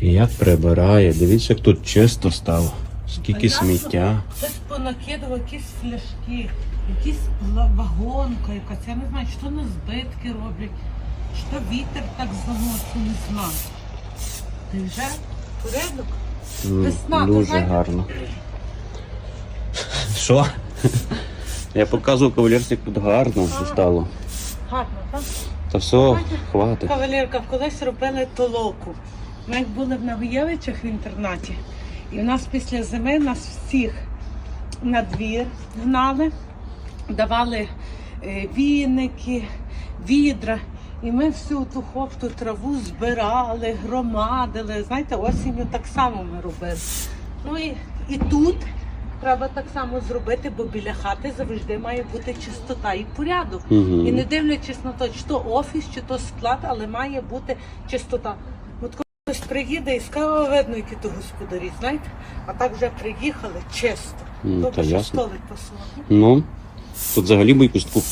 Як прибирає, дивіться, як тут чисто стало. Скільки сміття. Хтось понакидував якісь фляшки, якісь вагонка якась. Я не знаю, що на збитки роблять, що вітер так заносить, не знаю. Ти вже порядок? Весна, Дуже гарно. Що? Я показував кавалерці, як тут гарно стало. Гарно, так? Та все, хватить. Кавалерка, колись робили толоку. Ми були в Нагоєвичах в інтернаті, і в нас після зими нас всіх на двір гнали, давали е, віники, відра. І ми всю ту хопту траву збирали, громадили. Знаєте, осінню так само ми робили. Ну і, і тут треба так само зробити, бо біля хати завжди має бути чистота і порядок. Мгм. І не дивлячись на те, чи то офіс, чи то склад, але має бути чистота. Хтось приїде і скаже, видно, які то господарі, знаєте, а так вже приїхали чисто. Ну, Добре, та що ясно. столик посунули. Ну, тут взагалі би якусь таку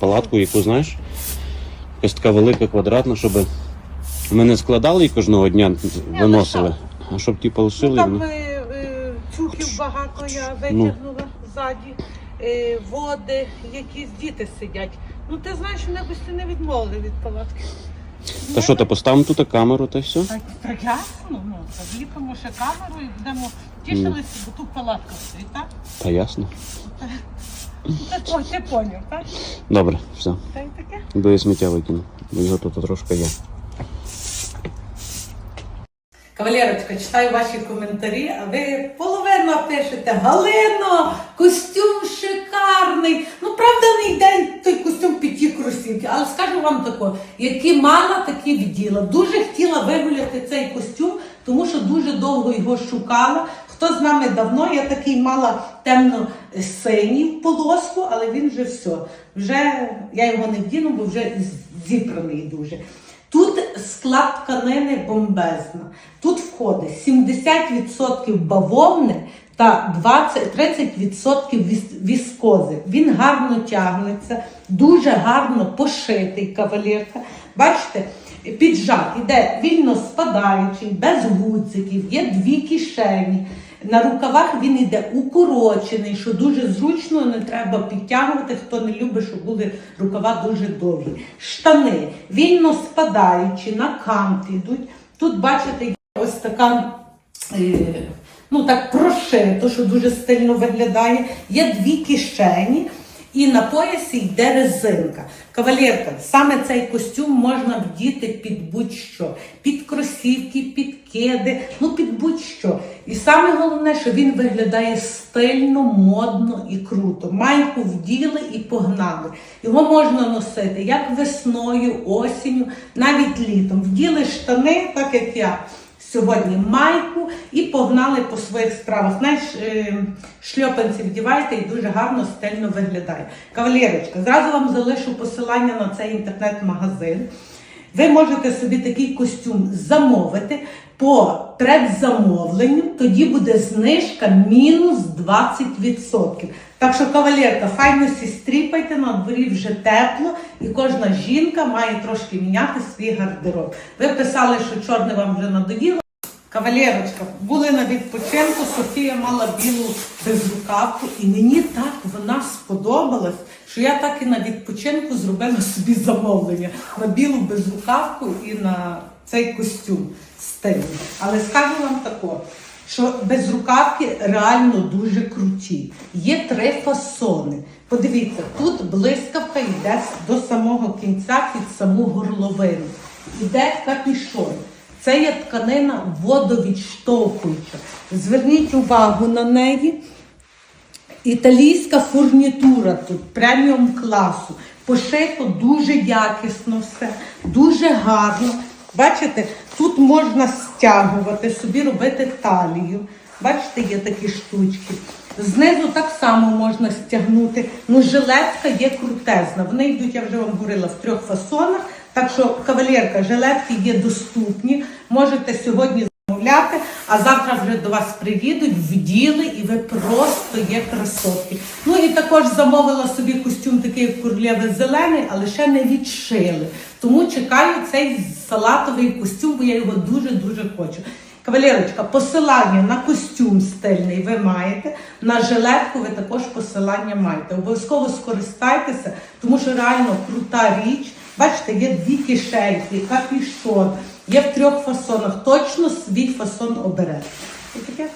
палатку, яку знаєш, якась така велика квадратна, щоб ми не складали і кожного дня виносили, а щоб ті Ну, полишили. там ну, е, е, чухів багато я витягнула ззаді, е, води, якісь діти сидять. Ну ти знаєш, вони б не відмовили від палатки. Та що, та поставимо тут камеру та все? Так, ясно, ну, так ще камеру і будемо тішилися, бо тут палатка стоїть, так? Та ясно. Ну, Ти, о, ти поняв, так? Добре, все. Та й таке. Бо я сміття викину. Бо його тут трошки є. Кавалерочка, читаю ваші коментарі, а ви половину пишете Галино, костюм шикарний. Ну, правда, не йде той костюм під ті але скажу вам тако, які мала, такі вділа. Дуже хотіла вигуляти цей костюм, тому що дуже довго його шукала. Хто з нами давно, я такий мала темно-синій полоску, але він вже все. Вже я його не вдіну, бо вже зібраний дуже. Тут склад тканини бомбезна. Тут входить 70% бавовни та 20-30% віс- віскози. Він гарно тягнеться, дуже гарно пошитий кавалерка. Бачите, піджак іде вільно спадаючий, без гудзиків, є дві кишені. На рукавах він іде укорочений, що дуже зручно, не треба підтягувати, хто не любить, щоб були рукава дуже довгі. Штани вільно спадаючі, на кант йдуть. Тут, бачите, ось така. Ну так прошито, що дуже стильно виглядає. Є дві кишені, і на поясі йде резинка. Кавалерка, саме цей костюм можна вдіти під будь-що, під кросівки, під кеди, ну під будь-що. І саме головне, що він виглядає стильно, модно і круто. Майку вділи і погнали. Його можна носити як весною, осінню, навіть літом. Вділи штани, так як я сьогодні майку і погнали по своїх справах. Знаєш, е, шльопанці вдівайте і дуже гарно стильно виглядає. Кавалерочка, зразу вам залишу посилання на цей інтернет-магазин. Ви можете собі такий костюм замовити по предзамовленню, тоді буде знижка мінус 20%. Так що, кавалерка, файно сі стріпайте, на дворі вже тепло, і кожна жінка має трошки міняти свій гардероб. Ви писали, що чорне вам вже надоїло. Кавалерочка, були на відпочинку, Софія мала білу безрукавку, і мені так вона сподобалась, що я так і на відпочинку зробила собі замовлення на білу безрукавку і на цей костюм стильний. Але скажу вам тако, що безрукавки реально дуже круті. Є три фасони. Подивіться, тут блискавка йде до самого кінця під саму горловину. Іде капішон. Це є тканина водовідштовхуюча. Зверніть увагу на неї. Італійська фурнітура тут преміум класу. Пошито дуже якісно все, дуже гарно. Бачите, тут можна стягувати, собі робити талію. Бачите, є такі штучки. Знизу так само можна стягнути. Ну, жилетка є крутезна. Вони йдуть, я вже вам говорила, в трьох фасонах. Так що, кавалерка, жилетки є доступні. Можете сьогодні замовляти. А завтра вже до вас приїдуть, вділи, і ви просто є красотки. Ну і також замовила собі костюм такий як королєви зелений, але ще не відшили. Тому чекаю цей салатовий костюм, бо я його дуже-дуже хочу. Кавалерочка, посилання на костюм стильний ви маєте, на жилетку ви також посилання маєте. Обов'язково скористайтеся, тому що реально крута річ. Бачите, є дві кишельки, капішон, є в трьох фасонах. Точно свій фасон обере. І таке